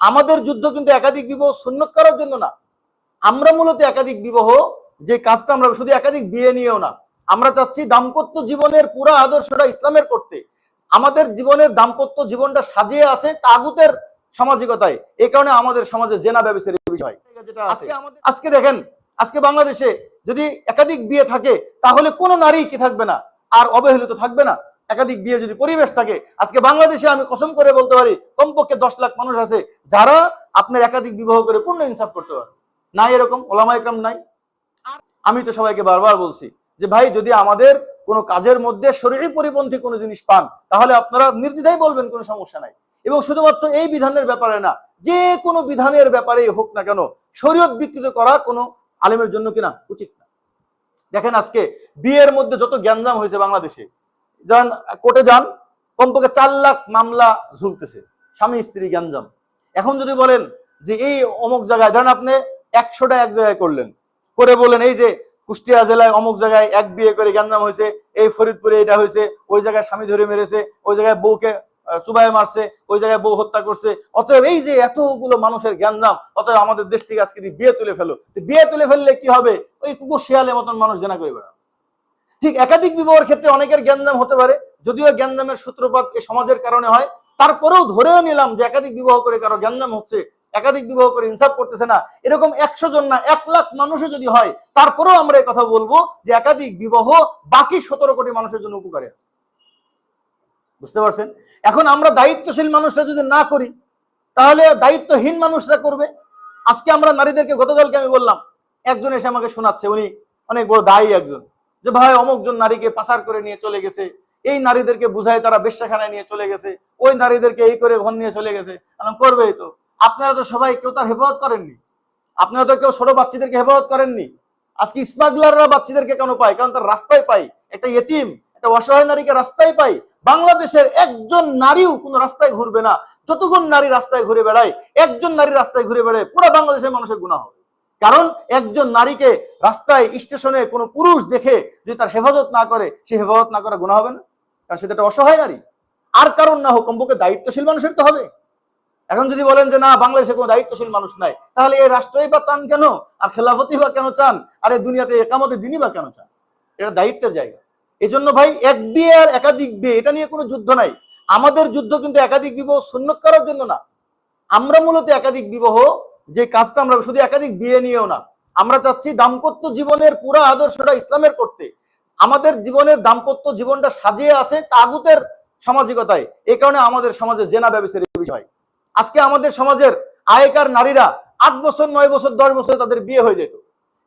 আমাদের যুদ্ধ কিন্তু একাধিক বিবাহ সুন্নত করার জন্য না। আমরা মূলত একাধিক বিবাহ যে কাজটা আমরা শুধু একাধিক বিয়ে নিয়েও না আমরা চাচ্ছি দাম্পত্য জীবনের পুরো আদর্শটা ইসলামের করতে। আমাদের জীবনের দাম্পত্য জীবনটা সাজিয়ে আছে তাগুতের সামাজিকতায়। এই কারণে আমাদের সমাজে জেনা ব্যবসার বিষয়। আজকে আজকে দেখেন আজকে বাংলাদেশে যদি একাধিক বিয়ে থাকে তাহলে কোনো নারী কি থাকবে না? আর অবহেলিত থাকবে না? একাধিক বিয়ে যদি পরিবেশ থাকে, আজকে বাংলাদেশে আমি কসম করে বলতে পারি, কমপক্ষে দশ লাখ মানুষ আছে যারা আপনার একাধিক বিবাহ করে পূর্ণ ইনসাফ করতে পারে। নাই এরকম, ওলামা একরাম নাই। আমি তো সবাইকে বারবার বলছি যে, ভাই, যদি আমাদের কোনো কাজের মধ্যে শরীরী পরিপন্থী কোনো জিনিস পান, তাহলে আপনারা নির্দ্বিধায় বলবেন কোনো সমস্যা নাই। এবং শুধুমাত্র এই বিধানের ব্যাপারে না, যে কোনো বিধানের ব্যাপারেই হোক না কেন, শরীয়ত বিকৃত করা কোনো আলেমের জন্য কিনা উচিত না। দেখেন আজকে বিয়ের মধ্যে যত গ্যাঞ্জাম হয়েছে বাংলাদেশে যান, কোর্টে যান, কমপক্ষে চার লাখ মামলা ঝুলতেছে, স্বামী, স্ত্রী, গ্যাঞ্জাম। এখন যদি বলেন যে এই অমুক জায়গায়, ধরেন আপনি একশোটা এক জায়গায় করলেন, করে বলেন এই যে কুষ্টিয়া জেলায় অমুক জায়গায় এক বিয়ে করে গ্যাঞ্জাম হয়েছে, এই ফরিদপুরে এটা হয়েছে, ওই জায়গায় স্বামী ধরে মেরেছে, ওই জায়গায় বউকে চুবায় মারছে, ওই জায়গায় বউ হত্যা করছে, অতএব এই যে এতগুলো মানুষের জ্ঞানজাম অতএব আমাদের দেশ থেকে আজকে বিয়ে তুলে ফেলো বিয়ে তুলে ফেললে কি হবে? ওই কুকুর শিয়ালের মতন মানুষ জেনা করে বেড়াবে। ঠিক একাধিক বিবাহের ক্ষেত্রে অনেকের জ্ঞানজাম হতে পারে, যদিও জ্ঞানজামের সূত্রপাত এই সমাজের কারণে হয়। তারপরেও ধরেও নিলাম যে একাধিক বিবাহ করে কারও জ্ঞানজাম হচ্ছে, একাধিক বিবাহ করে ইনসাফ করতেছে না, এরকম একশো জন না, এক লাখ মানুষও যদি হয়, তারপরেও আমরা এই কথা বলব যে একাধিক বিবাহ বাকি সতেরো কোটি মানুষের জন্য উপকারী আছে। বুঝতে পারছেন? এখন আমরা দায়িত্বশীল মানুষরা যদি না করি, তাহলে দায়িত্বহীন মানুষরা করবে। আজকে আমরা নারীদেরকে গতকালকে আমি বললাম, একজন এসে আমাকে শোনাচ্ছে, উনি অনেক বড় দায়ী একজন। যে ভাই অমুকজন নারীকে পাচার করে নিয়ে চলে গেছে। এই নারীদেরকে বুঝায় তারা বেশ্যাখানায় নিয়ে চলে গেছে। ওই নারীদেরকে এই করে ঘর নিয়ে চলে গেছে। করবেই তো। আপনারা তো সবাই কেউ তার হেফাজত করেননি। আপনারা তো কেউ ছোট বাচ্চাদেরকে হেফাজত করেননি। আজকে স্মাগলাররা বাচ্চাদেরকে কেন পায়? কারণ তার রাস্তায় পাই একটা ইয়েতিম একটা অসহায় নারীকে রাস্তায় পাই বাংলাদেশের একজন নারীও কোনো রাস্তায় ঘুরবে না। যতক্ষণ নারী রাস্তায় ঘুরে বেড়ায়, একজন নারী রাস্তায় ঘুরে বেড়ায়, পুরো বাংলাদেশের মানুষের গুণা হবে। কারণ একজন নারীকে রাস্তায়, স্টেশনে কোনো পুরুষ দেখে যদি তার হেফাজত না করে, সে হেফাজত না করা গুণা হবে না। কারণ সেটা একটা অসহায় নারী। আর কারণ না হোক, কমপক্ষে দায়িত্বশীল মানুষের তো হবে। এখন যদি বলেন যে, না, বাংলাদেশে কোনো দায়িত্বশীল মানুষ নাই তাহলে এই রাষ্ট্রই বা চান কেন? আর খেলাফতি বা কেন চান? আর এই দুনিয়াতে একামতে দিনই বা কেন চান? এটা দায়িত্বের জায়গা। এই জন্য ভাই, এক বিয়ে আর একাধিক বিয়ে, এটা নিয়ে কোনো যুদ্ধ নাই। আমাদের যুদ্ধ কিন্তু একাধিক বিবাহ সুন্নত করার জন্য না। আমরা মূলত একাধিক বিবাহ যে কাজটা আমরা শুধু একাধিক বিয়ে নিয়েও না, আমরা চাচ্ছি দাম্পত্য জীবনের পুরো আদর্শটা ইসলামের করতে। আমাদের জীবনের দাম্পত্য জীবনটা সাজিয়ে আছে তাগুতের সামাজিকতায়। এই কারণে আমাদের সমাজে জেনা ব্যবসার বিষয়। আজকে আমাদের সমাজের আয়কার নারীরা আট বছর, নয় বছর, দশ বছর তাদের বিয়ে হয়ে যেত।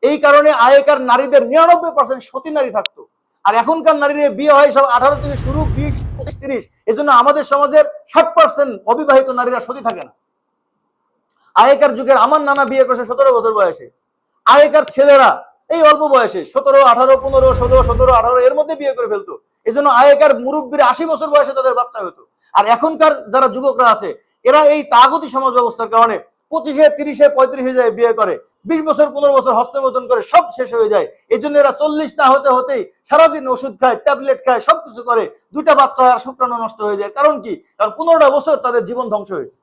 এই কারণে আয়কার নারীদের নিরানব্বই পার্সেন্ট সতী নারী থাকতো। আর এখনকার নারীদের বিয়ে হয় সব আঠারো থেকে শুরু, বিশ, পঁচিশ, তিরিশ। এই জন্য আমাদের সমাজের ষাট পার্সেন্ট অবিবাহিত নারীরা সতী থাকে না। আগেকার যুগের আমার নানা বিয়ে করেছে সতেরো বছর বয়সে। আগেকার ছেলেরা এই অল্প বয়সে সতেরো, আঠারো, পনেরো, ষোলো, সতেরো, আঠারো এর মধ্যে বিয়ে করে ফেলতো। এই জন্য আগেকার মুরব্বীর আশি বছর বয়সে তাদের বাচ্চা হতো। আর এখনকার যারা যুবকরা আছে, এরা এই তাগতি সমাজ ব্যবস্থার কারণে পঁচিশে, তিরিশে, পঁয়ত্রিশে যায় বিয়ে করে, বিশ বছর, পনেরো বছর হস্তমতন করে সব শেষ হয়ে যায়। এই জন্য এরা চল্লিশ না হতে হতেই সারাদিন ওষুধ খায়, ট্যাবলেট খায়, সবকিছু করে। দুইটা বাচ্চা শুক্রাণু নষ্ট হয়ে যায়। কারণ কি? কারণ পনেরোটা বছর তাদের জীবন ধ্বংস হয়েছে।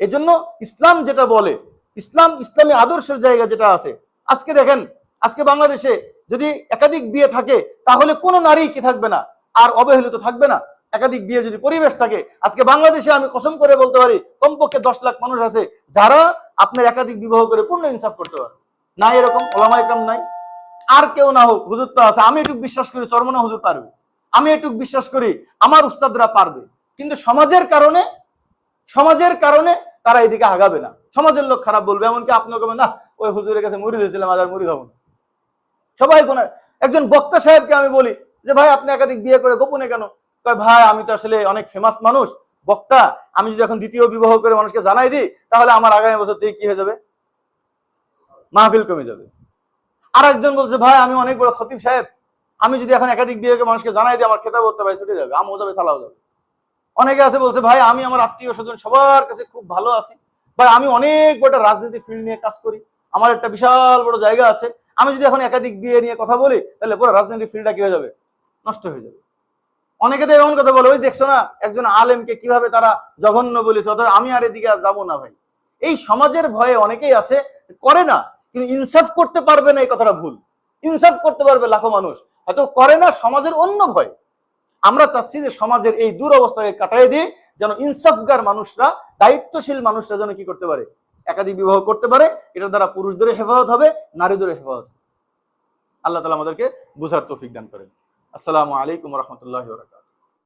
এই জন্য ইসলাম যেটা বলে, ইসলাম ইসলামী আদর্শের জায়গা যেটা আছে, আজকে দেখেন, আজকে বাংলাদেশে যদি একাধিক বিয়ে থাকে, তাহলে কোনো নারী কি থাকবে না? আর অবহেলিত থাকবে না? একাধিক বিয়ে যদি পরিবেশ থাকে, আজকে বাংলাদেশে আমি কসম করে বলতে পারি, কমপক্ষে দশ লাখ মানুষ আছে যারা আপনার একাধিক বিবাহ করে পূর্ণ ইনসাফ করতে পারে। না এরকম, ওলামা একরাম নাই। আর কেউ না হোক, হুজুর তো আছে, আমি এটুকু বিশ্বাস করি চরমনা হুজুর পারবে। আমি এটুকু বিশ্বাস করি, আমার উস্তাদরা পারবে। কিন্তু সমাজের কারণে সমাজের কারণে তারা এদিকে আগাবে না। সমাজের লোক খারাপ বলবে, এমনকি আপনিও কবেন না, ওই হুজুরের কাছে মুড়ি দিয়েছিলাম আর মুড়ি খাব সবাই কোন একজন বক্তা সাহেবকে আমি বলি, যে, ভাই, আপনি একাধিক বিয়ে করে গোপনে কেন? কয়, ভাই, আমি তো আসলে অনেক ফেমাস মানুষ, বক্তা। আমি যদি এখন দ্বিতীয় বিবাহ করে মানুষকে জানাই দিই, তাহলে আমার আগামী বছর থেকে কি হয়ে যাবে? মাহফিল কমে যাবে। আর একজন বলছে, ভাই, আমি অনেক বড় খতিব সাহেব। আমি যদি এখন একাধিক বিয়ে করে মানুষকে জানাই দিই, আমার খেতাব করতে ভাই ছুটে যাবে আমও যাবে সালাও যাবে। অনেকে আছে বলছে, ভাই, আমি আমার আত্মীয় স্বজন সবার কাছে খুব ভালো আছি। ভাই, আমি অনেক বড় রাজনীতি ফিল্ড নিয়ে কাজ করি। আমার একটা বিশাল বড় জায়গা আছে। আমি যদি এখন একাধিক বিয়ে নিয়ে কথা বলি, তাহলে পুরো রাজনীতি ফিল্ডটা কি হয়ে যাবে? নষ্ট হয়ে যাবে। অনেকে তো এমন কথা বলে, ওই দেখছ না, একজন আলেমকে কীভাবে তারা জঘন্য বলেছে অথবা আমি আর এদিকে আর যাব না ভাই। এই সমাজের ভয়ে অনেকেই আছে, করে না, কিন্তু ইনসাফ করতে পারবে না এই কথাটা ভুল। ইনসাফ করতে পারবে লাখো মানুষ, হয়তো করে না সমাজের অন্য ভয়। আমরা চাচ্ছি যে সমাজের এই দুরবস্থাকে কাটাই দিয়ে যেন ইনসাফগার মানুষরা, দায়িত্বশীল মানুষরা যেন কি করতে পারে? একাধিক বিবাহ করতে পারে, এটার দ্বারা পুরুষদের হেফাজত হবে নারীদের হেফাজত। আল্লাহ তালা আমাদেরকে বুঝার তৌফিক দান করেন। আসসালামু আলাইকুম রহমতুল্লাহ